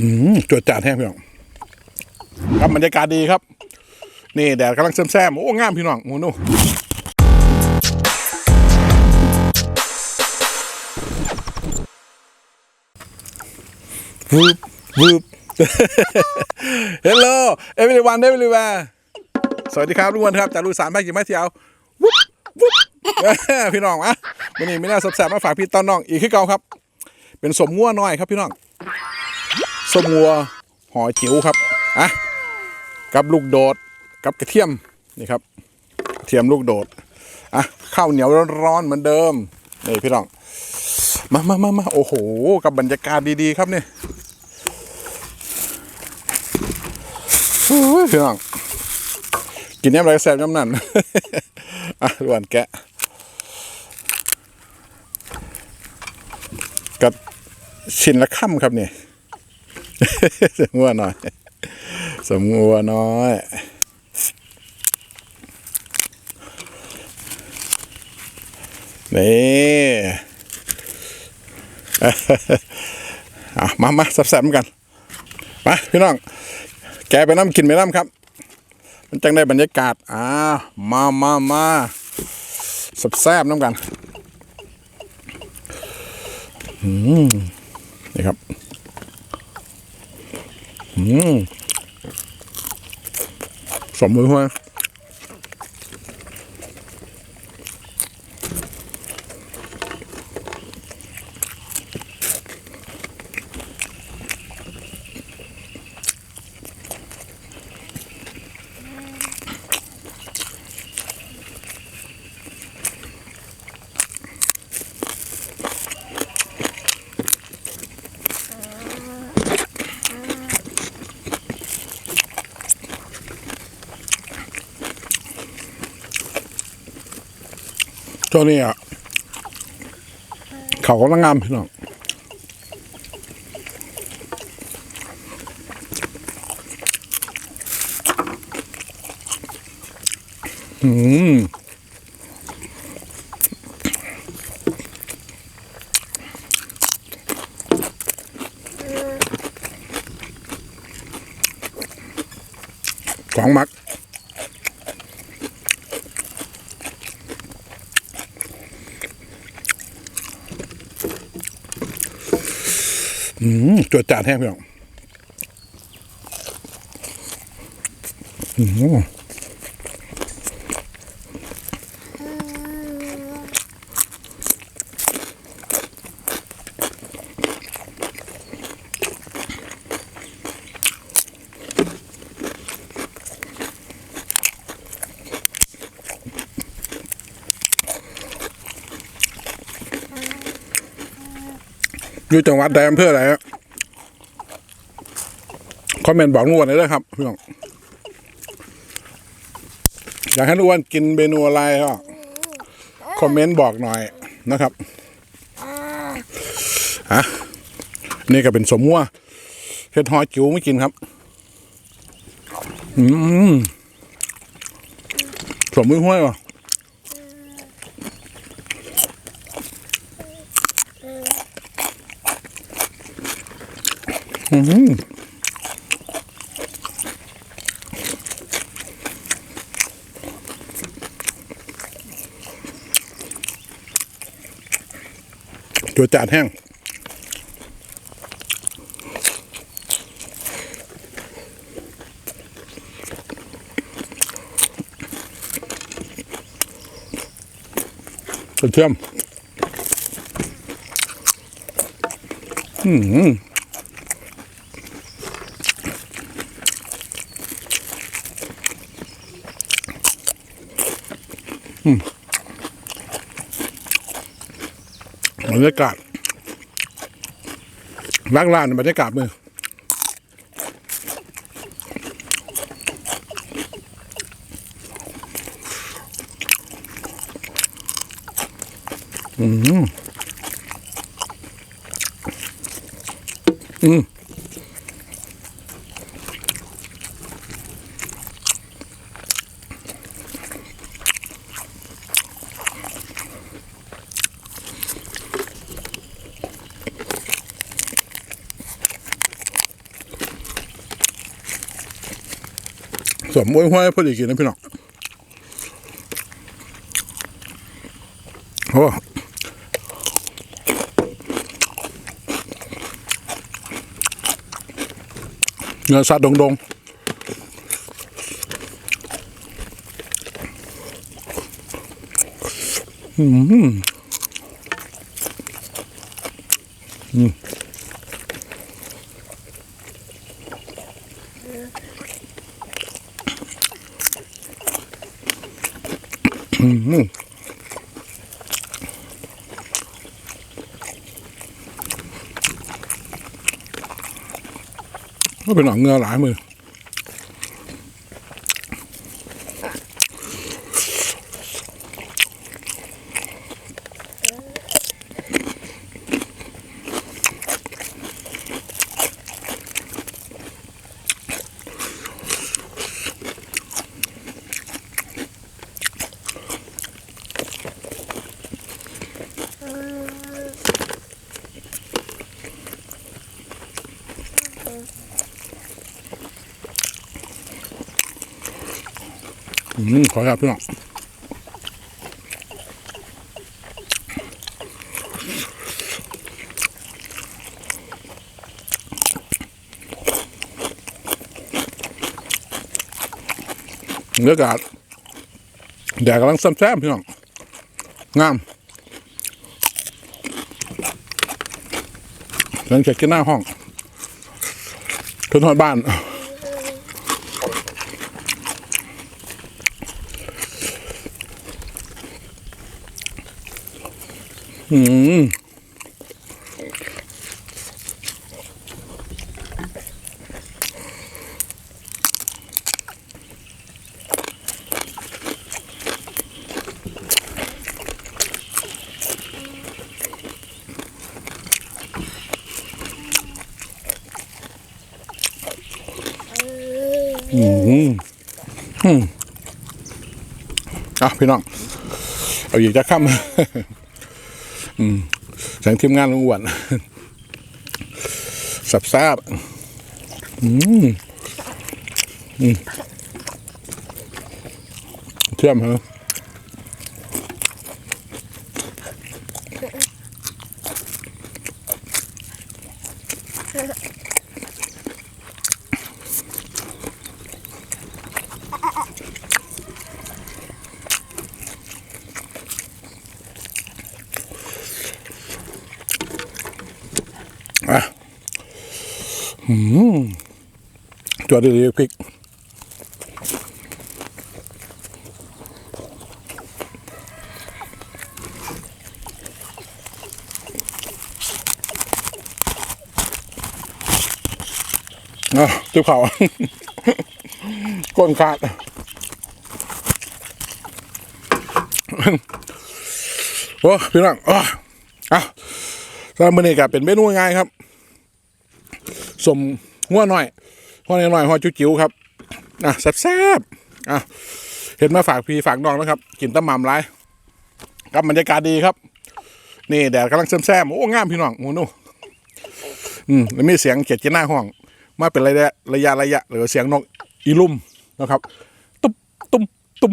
อืมจวดจาดแห้งพี่น้องครับบรรยากาศดีครับ นี่แดดกำลังแซมๆโอ้งามพี่น้องโอ้โนวืบวืบเฮลโลเอเวอร์วันเอเวอร์แวร์สวัสดีครับทุกคนครับจากลูกสามภาคกี่ไม่เที่ยววุบวุบพี่น้องมาวันนี้ไม่น่าสับแสบมาฝากพี่ตอนน้องอีกขึ้นเก่าครับ เป็นสมงัวน้อยครับพี่น้อง สมวัวห่อจิ๋วครับอะกับลูกโดดกับกระเทียมนี่ครับเทียมลูกโดดอะข้าวเหนียวร้อนๆเหมือนเดิมนี่พี่น้องมามามามาโอ้โห กับบรรยากาศดีๆครับเนี่ยโอ้ยพี่น้องกินแยมไรแซ่บน้ำนั่นอะด่วนแกะกับชิ้นละค่ำครับเนี่ย สมัวน่อย สมงัวน้อยนี่อะมามาแซ่บๆกัน มาพี่น้อง แกไปน้ำกินไปน้ำครับ มันจังได้บรรยากาศ อ่า มามามาแซ่บๆน้ำกัน อืม นี่ครับ อืมสมมือหัว ช่วงนี้อะเขากำลังงามพี่น้องอืม อืมจวดจานแห้งพี่น้องอืม อยู่จังหวัดใดอำเภออะไรฮะคอมเมนต์บอกนวนได้เลยครับพี่น้องอยากให้นวนกินเมนูอะไรก็คอมเมนต์บอกหน่อยนะครับฮะนี่ก็เป็นสมมัวเฮ็ดฮอจิ๋วไม่กินครับ อืมสมมือห้วยวะ ตัวจานแห้งกระเทียมอืม บรรยากาศล้างลานบรรยากาศมืออืมอืม สมมวยห้วยพอดีกินนะพี่น้องโอ้เนื้อสัตว์ดงๆอืมอืมอืม ก็เป็นหนังเงือหลายมือ มขอครับพี่น้องเนื้อกาดแดดกำลังซ้ำๆพี่น้อง งามหลังจากกินหน้าห้องทุนหอดบ้าน อืมอืมอืมอะพี่น้อง เอาอีกจะค่ำ อืมแสงทีมงานลุงอ้วนสับซาบอืมอืมเชื่อมเหรอ ตัวดีๆพริกอะจิ้บเขาก้นขาดโอ้พี่น้องอะอะสำหรับมื้อนี้ก็เป็นเมนูง่ายครับ สมหัวหน่อยหัวหน่อยหัวจิ๋วๆครับอะแซ่บๆอะเห็นมาฝากพี่ฝากน้องนะครับกินตะหม่ำไรกับบรรยากาศดีครับ นี่แดดกำลังแซมๆโอ้งามพี่น้องโอ้นู่อืมแล้วมีเสียงเขียดจีน่าห้อง มาเป็นระยะระยะระยะหรือเสียงนกอีลุ่มนะครับ ตุ้มตุ้มตุ้ม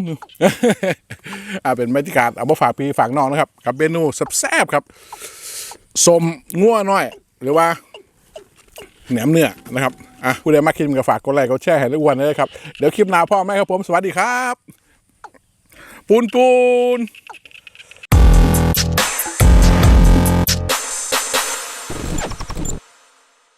อ่าเป็นบรรยากาศเอามาฝากพี่ฝากน้องนะครับกับเมนูแซ่บๆครับสมงัวน้อย หรือว่า แหนมเนื้อนะครับอะผู้ใดมากินก็ฝากกดไลค์กดแชร์ให้ทุกวันเลยครับ เดี๋ยวคลิปหน้าพ่อแม่ครับผม สวัสดีครับ ปูนปูน